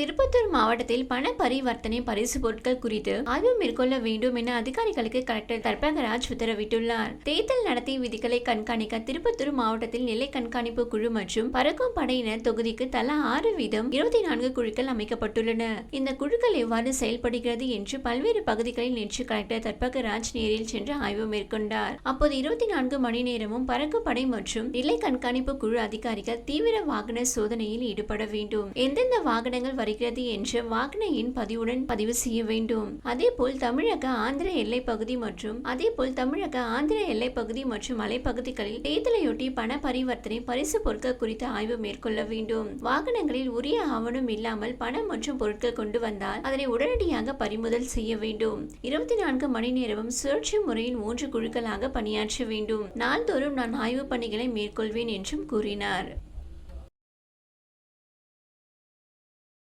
திருப்பத்தூர் மாவட்டத்தில் பண பரிவர்த்தனை பரிசு பொருட்கள் குறித்து ஆய்வு மேற்கொள்ள வேண்டும் என அதிகாரிகளுக்கு கலெக்டர் தர்பகராஜ் உத்தரவிட்டுள்ளார். தேர்தல் நடத்தை விதிகளை கண்காணிக்க திருப்பத்தூர் மாவட்டத்தில் நிலை கண்காணிப்பு குழு மற்றும் பறக்கும் படையினர் தொகுதிக்கு தலா ஆறு வீதம் இருபத்தி நான்கு குழுக்கள் அமைக்கப்பட்டுள்ளன. இந்த குழுக்கள் எவ்வாறு செயல்படுகிறது என்று பல்வேறு பகுதிகளில் நேற்று கலெக்டர் தர்பகராஜ் நேரில் சென்று ஆய்வு மேற்கொண்டார். அப்போது இருபத்தி நான்கு மணி நேரமும் பறக்கும் படை மற்றும் நிலை கண்காணிப்பு குழு அதிகாரிகள் தீவிர வாகன சோதனையில் ஈடுபட வேண்டும். எந்தெந்த வாகனங்கள் வருகிறது என்ற வாக்னையின் பதிவுடன் பதிவு செய்ய வேண்டும். அதேபோல் தமிழக ஆந்திர எல்லை பகுதி மற்றும் அதேபோல் தமிழக ஆந்திர எல்லை பகுதி மற்றும் மலைப்பகுதிகளில் தேர்தலையொட்டி பண பரிவர்த்தனை பரிசு பொருட்கள் குறித்த ஆய்வு மேற்கொள்ள வேண்டும். வாகனங்களில் உரிய ஆவணம் இல்லாமல் பணம் மற்றும் பொருட்கள் கொண்டு வந்தால் அதனை உடனடியாக பறிமுதல் செய்ய வேண்டும். இருபத்தி நான்கு மணி நேரமும் சுழற்சி முறையில் மூன்று குழுக்களாக பணியாற்ற வேண்டும். நாள்தோறும் நான் ஆய்வுப் பணிகளை மேற்கொள்வேன் என்றும் கூறினார்.